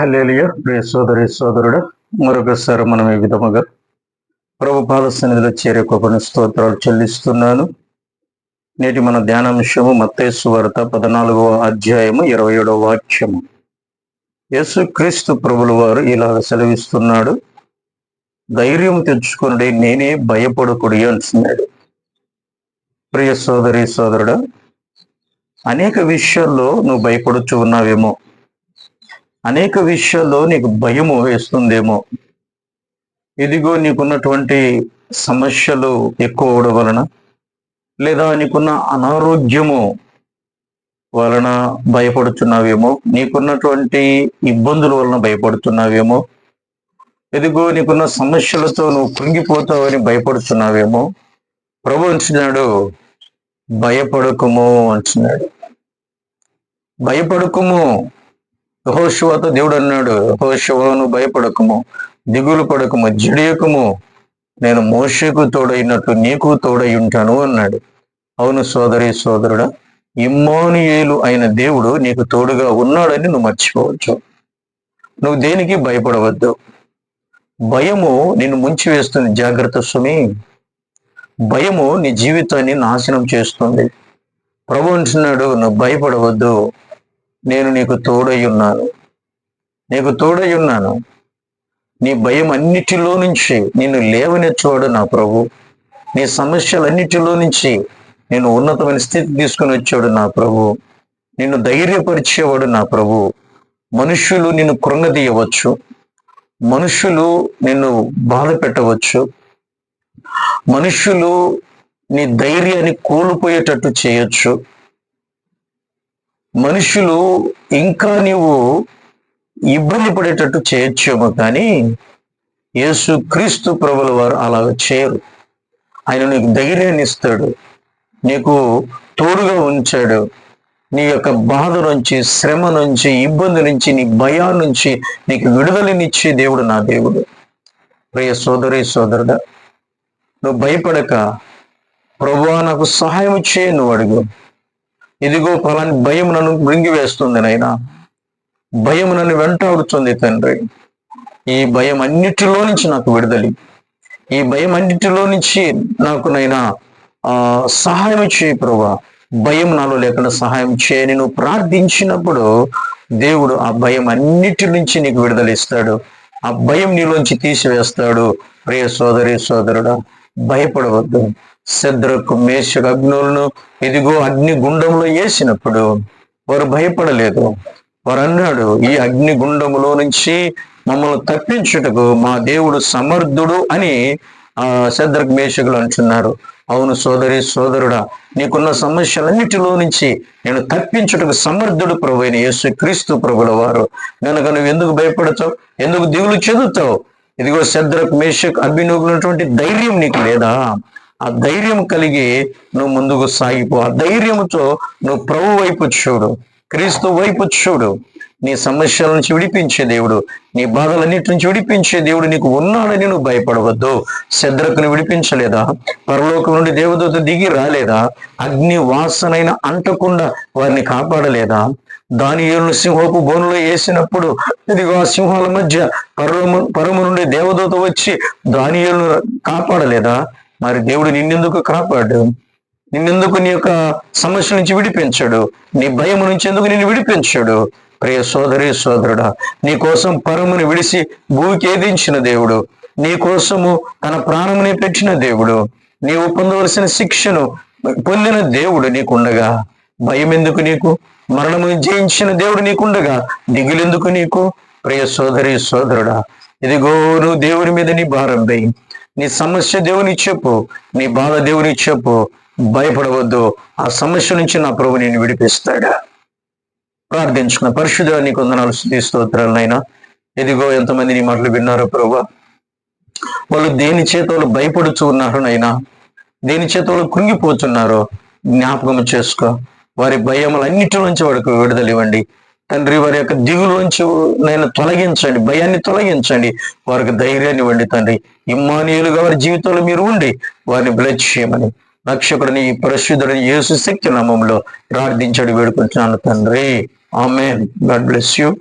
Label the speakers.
Speaker 1: హల్లెలూయా. ప్రియ సోదరి సోదరుడు మరొకసారి మనం ఈ విధముగా ప్రభుపాద సన్నిధిలో చేరే గొప్ప స్తోత్రాలు చెల్లిస్తున్నాను. నేటి మన ధ్యానాంశము మత్తేసు వార్త పద్నాలుగవ అధ్యాయము ఇరవై ఏడవ వాక్యము. యేసుక్రీస్తు ప్రభుల వారు ఇలాగ సెలవిస్తున్నాడు. ధైర్యం తెచ్చుకుని నేనే భయపడకుడి అంటున్నాడు. ప్రియ సోదరి సోదరుడు అనేక విషయాల్లో నువ్వు భయపడుచు ఉన్నావేమో. అనేక విషయాల్లో నీకు భయము వేస్తుందేమో. ఇదిగో నీకున్నటువంటి సమస్యలు ఎక్కువ అవడం వలన లేదా నీకున్న అనారోగ్యము వలన భయపడుతున్నావేమో నీకున్నటువంటి ఇబ్బందుల వలన భయపడుతున్నావేమో ఇదిగో నీకున్న సమస్యలతో నువ్వు కృంగిపోతావని భయపడుతున్నావేమో ప్రభు అంటున్నాడు భయపడకము అంటున్నాడు. భయపడకము యహోశివతో దేవుడు అన్నాడు యహోశివను భయపడకము దిగులు పడకము జడియకము. నేను మోషకు తోడైనట్టు నీకు తోడై ఉంటాను అన్నాడు. అవును సోదరి సోదరుడా ఇమ్మానుయేలు అయిన దేవుడు నీకు తోడుగా ఉన్నాడని నువ్వు మర్చిపోవచ్చు. నువ్వు దేనికి భయపడవద్దు? భయము నిన్ను ముంచి వేస్తుంది జాగ్రత్త సుమి. భయము నీ జీవితాన్ని నాశనం చేస్తుంది. ప్రభు అంటున్నాడు నువ్వు భయపడవద్దు. నేను నీకు తోడై ఉన్నాను నీకు తోడై ఉన్నాను నీ భయం అన్నిటిలో నుంచి నిన్ను లేవనెచ్చువాడు నా ప్రభు. నీ సమస్యలన్నిటిలో నుంచి నేను ఉన్నతమైన స్థితి తీసుకుని వచ్చాడు నా ప్రభు. నిన్ను ధైర్యపరిచేవాడు నా ప్రభు. మనుష్యులు నిన్ను కృంగదీయవచ్చు. మనుష్యులు నిన్ను బాధ పెట్టవచ్చు మనుష్యులు నీ ధైర్యాన్ని కోల్పోయేటట్టు చేయొచ్చు. మనుషులు ఇంకా నీవు ఇబ్బంది పడేటట్టు చేయొచ్చేమో కానీ యేసు క్రీస్తు ప్రభుల వారు అలాగ చేయరు. ఆయన నీకు ధైర్యాన్ని ఇస్తాడు. నీకు తోడుగా ఉంచాడు. నీ యొక్క బాధ నుంచి శ్రమ నుంచి ఇబ్బంది నుంచి నీ భయాల నుంచి నీకు విడుదలనిచ్చే దేవుడు నా దేవుడు. ప్రియ సోదరి సోదరుడా నువ్వు భయపడక ప్రభువా నాకు సహాయం చేయను నువ్వు అడుగు. ఇదిగో ఫలాని భయం నన్ను మృంగి వేస్తుంది నైనా భయం నన్ను వెంటాడుతుంది తండ్రి. ఈ భయం అన్నిటిలో నుంచి నాకు విడుదలి. ఈ భయం అన్నిటిలో నుంచి నాకు నైనా ఆ సహాయం చేయి ప్రభా. భయం నాలో లేకుండా సహాయం చేయని నువ్వు ప్రార్థించినప్పుడు దేవుడు ఆ భయం అన్నిటి నుంచి నీకు విడుదలిస్తాడు. ఆ భయం నీలోంచి తీసివేస్తాడు. ప్రియ సోదరి సోదరుడా భయపడవద్దు. శద్రకు మేషకు అగ్నులను ఇదిగో అగ్ని గుండంలో వేసినప్పుడు వారు భయపడలేదు. వారు అన్నాడు ఈ అగ్ని గుండములో నుంచి మమ్మల్ని తప్పించుటకు మా దేవుడు సమర్థుడు అని ఆ శద్రకు మేషకులు అంటున్నారు. అవును సోదరి సోదరుడా నీకున్న సమస్యలన్నిటిలో నుంచి నేను తప్పించుటకు సమర్థుడు ప్రభు అయిన యేసు క్రీస్తు ప్రభుల వారు. కనుక నువ్వు ఎందుకు భయపడతావు? ఎందుకు దిగులు చెందుతావు? ఇదిగో శద్రకు మేషకు అభినూకున్నటువంటి ధైర్యం నీకు లేదా? ఆ ధైర్యం కలిగి నువ్వు ముందుకు సాగిపో. ఆ ధైర్యంతో నువ్వు ప్రభు వైపు చూడు. క్రీస్తు వైపు చూడు. నీ సమస్యల నుంచి విడిపించే దేవుడు నీ బాధలన్నిటి నుంచి విడిపించే దేవుడు నీకు ఉన్నాడని నువ్వు భయపడవద్దు. శద్రకుని విడిపించలేదా? పరలోకం నుండి దేవదూత దిగి రాలేదా? అగ్ని వాసనైన అంటకుండా వారిని కాపాడలేదా? దాని ఏళ్ళు సింహపు బోనులో వేసినప్పుడు ఇదిగో ఆ సింహాల మధ్య పరము పరము నుండి దేవదూత వచ్చి దాని కాపాడలేదా? మరి దేవుడు నిన్నెందుకు కాపాడు నిన్నెందుకు నీ యొక్క సమస్య నుంచి విడిపించాడు? నీ భయం నుంచి ఎందుకు నిన్ను విడిపించాడు? ప్రియ సోదరి సోదరుడా నీ కోసం పరమును విడిసి భూమికి ఏదించిన దేవుడు నీ కోసము తన ప్రాణమునే పెట్టిన దేవుడు నీవు పొందవలసిన శిక్షను పొందిన దేవుడు నీకుండగా. భయం ఎందుకు నీకు? మరణము జయించిన దేవుడు నీకుండగా. దిగులెందుకు నీకు? ప్రియ సోదరి సోదరుడా ఇదిగో నువ్వు దేవుని మీద నీ భారం వేయి. నీ సమస్య దేవుని చెప్పు. నీ బాధ దేవుని చెప్పు. భయపడవద్దు. ఆ సమస్య నుంచి నా ప్రభు నేను విడిపిస్తాడా? ప్రార్థించుకున్న పరిశుద్ధ నీ కొందనాలు స్తోత్రాలనైనా ఎదిగో ఎంతమంది నీ మాటలు విన్నారో ప్రభు. వాళ్ళు దేని చేత వాళ్ళు భయపడుచు ఉన్నారు నైనా దేని చేత వాళ్ళు కృంగిపోతున్నారో? జ్ఞాపకం చేసుకో. వారి భయములన్నిటి నుంచి వాడికి విడుదల ఇవ్వండి. తండ్రి వారి యొక్క దిగులోంచి నేను తొలగించండి భయాన్ని తొలగించండి. వారికి ధైర్యాన్ని ఇవ్వండి తండ్రి. ఇమ్మానియులుగా వారి జీవితంలో మీరు ఉండి వారిని బ్లెచ్ చేయమని రక్షకుడిని పరిశుద్ధుడిని యేసు శక్తి నామంలో ప్రార్థించాడు వేడుకుంటున్నాను తండ్రి. ఆమె గాడ్ బ్లెస్ యూ.